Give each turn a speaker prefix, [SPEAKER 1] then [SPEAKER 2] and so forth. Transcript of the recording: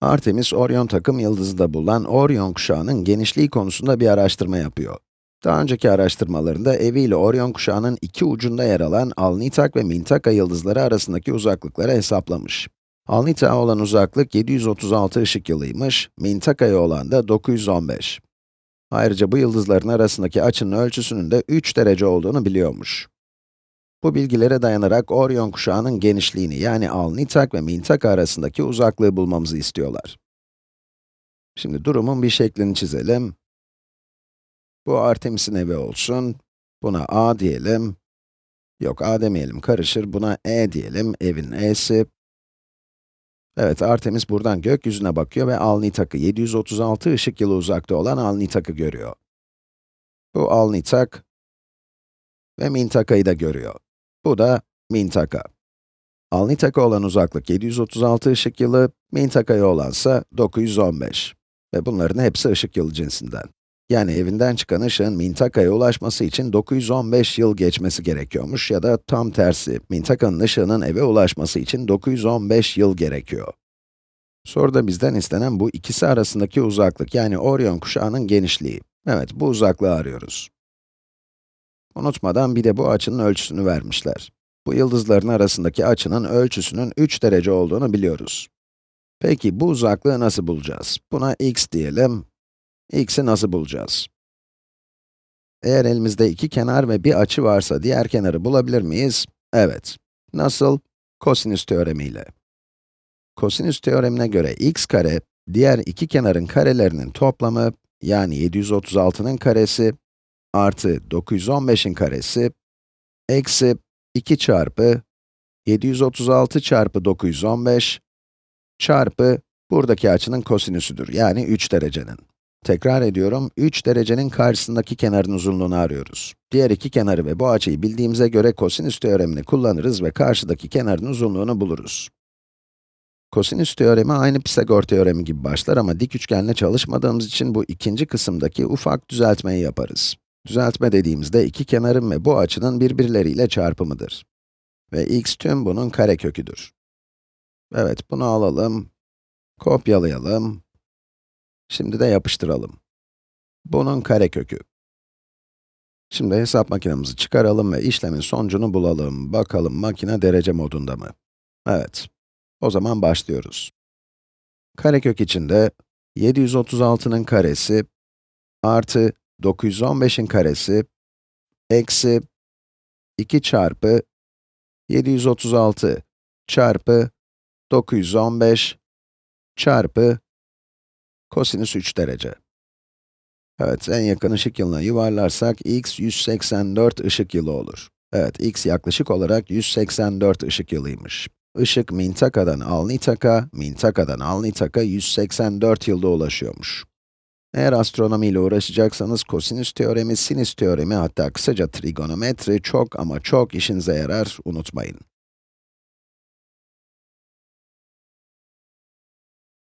[SPEAKER 1] Artemis Orion takım yıldızında bulunan Orion kuşağının genişliği konusunda bir araştırma yapıyor. Daha önceki araştırmalarında evi ile Orion kuşağının iki ucunda yer alan Alnitak ve Mintaka yıldızları arasındaki uzaklıkları hesaplamış. Alnitak'a olan uzaklık 736 ışık yılıymış, Mintaka'ya olan da 915. Ayrıca bu yıldızların arasındaki açının ölçüsünün de 3 derece olduğunu biliyormuş. Bu bilgilere dayanarak Orion kuşağının genişliğini yani Alnitak ve Mintaka arasındaki uzaklığı bulmamızı istiyorlar. Şimdi durumun bir şeklini çizelim. Bu Artemis'in evi olsun. Buna A diyelim. Yok A demeyelim, karışır. Buna E diyelim, evin E'si. Evet, Artemis buradan gökyüzüne bakıyor ve Alnitak'ı, 736 ışık yılı uzakta olan Alnitak'ı görüyor. Bu Alnitak ve Mintaka'yı da görüyor. Bu da Mintaka. Alnitak'a olan uzaklık 736 ışık yılı, Mintaka'ya olansa 915. Ve bunların hepsi ışık yılı cinsinden. Yani evinden çıkan ışığın Mintaka'ya ulaşması için 915 yıl geçmesi gerekiyormuş ya da tam tersi, Mintaka'nın ışığının eve ulaşması için 915 yıl gerekiyor. Soruda bizden istenen bu ikisi arasındaki uzaklık, yani Orion kuşağının genişliği. Evet, bu uzaklığı arıyoruz. Unutmadan bir de bu açının ölçüsünü vermişler. Bu yıldızların arasındaki açının ölçüsünün 3 derece olduğunu biliyoruz. Peki bu uzaklığı nasıl bulacağız? Buna x diyelim. x'i nasıl bulacağız? Eğer elimizde iki kenar ve bir açı varsa diğer kenarı bulabilir miyiz? Evet. Nasıl? Kosinüs teoremiyle. Kosinüs teoremine göre x kare, diğer iki kenarın karelerinin toplamı, yani 736'nın karesi, artı 915'in karesi, eksi 2 çarpı 736 çarpı 915 çarpı buradaki açının kosinüsüdür, yani 3 derecenin. Tekrar ediyorum, 3 derecenin karşısındaki kenarın uzunluğunu arıyoruz. Diğer iki kenarı ve bu açıyı bildiğimize göre kosinüs teoremini kullanırız ve karşıdaki kenarın uzunluğunu buluruz. Kosinüs teoremi aynı Pisagor teoremi gibi başlar ama dik üçgenle çalışmadığımız için bu ikinci kısımdaki ufak düzeltmeyi yaparız. Düzeltme dediğimizde iki kenarın ve bu açının birbirleriyle çarpımıdır. Ve x tüm bunun kareköküdür. Evet, bunu alalım, kopyalayalım, şimdi de yapıştıralım. Bunun karekökü. Şimdi hesap makinemizi çıkaralım ve işlemin sonucunu bulalım. Bakalım makine derece modunda mı? Evet. O zaman başlıyoruz. Karekök içinde 736'nın karesi artı 915'in karesi eksi 2 çarpı 736 çarpı 915 çarpı kosinüs 3 derece. Evet, en yakın ışık yılına yuvarlarsak x 184 ışık yılı olur. Evet, x yaklaşık olarak 184 ışık yılıymış. Işık Mintaka'dan Alnitak'a, Mintaka'dan Alnitak'a 184 yılda ulaşıyormuş. Eğer astronomi ile uğraşacaksanız kosinüs teoremi, sinüs teoremi hatta kısaca trigonometri çok ama çok işinize yarar, unutmayın.